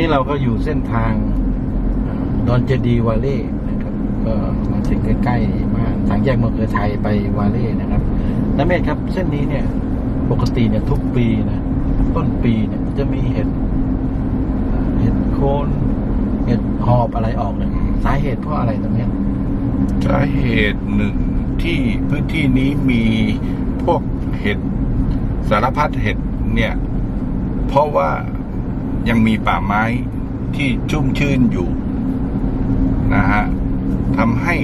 นี้เราก็อยู่เส้นทางดอนเจดีวาเล่นะครับ ก็มาถึงใกล้ๆบ้านทางแยกเมืองเครือไทยไปวาเล่นะครับน้าเมธครับเส้นนี้เนี่ย ปกติเนี่ยทุกปีนะต้นปีเนี่ยจะมีเห็ดเห็ดโคนเห็ดหอบอะไรออกเนี่ยสาเหตุเพราะอะไรตรงเนี้ยสาเหตุหนึ่งที่พื้นที่นี้มีพวกเห็ดสารพัดเห็ดเนี่ย เพราะว่า ยังมีป่าไม้ที่ชุ่มชื่นอยู่นะฮะทำให้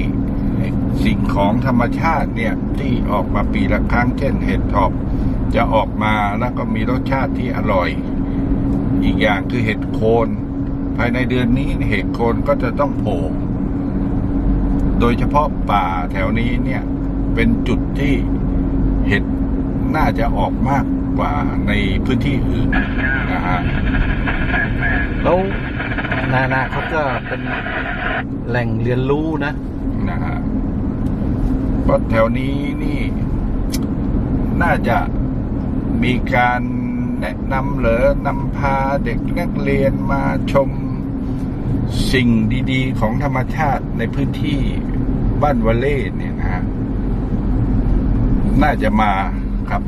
สิ่งของธรรมชาติเนี่ยที่ออกมาปีละครั้งเช่นเห็ดถอบจะออกมาแล้วก็มีรสชาติที่อร่อย อีกอย่างคือเห็ดโคน ภายในเดือนนี้เห็ดโคนก็จะต้องโผล่โดยเฉพาะป่าแถวนี้เนี่ยเป็นจุดที่เห็ดน่าจะออกมากกว่าในพื้นที่อื่นนะฮะ นานาเขาก็เป็นแหล่งเรียนรู้นะนะฮะเพราะแถวนี้นี่ น่าจะมีการแนะนำเหรอนำพาเด็กนักเรียนมาชมสิ่งดีๆ ของธรรมชาติในพื้นที่บ้านวาเล่เนี่ยนะฮะน่าจะมาครับ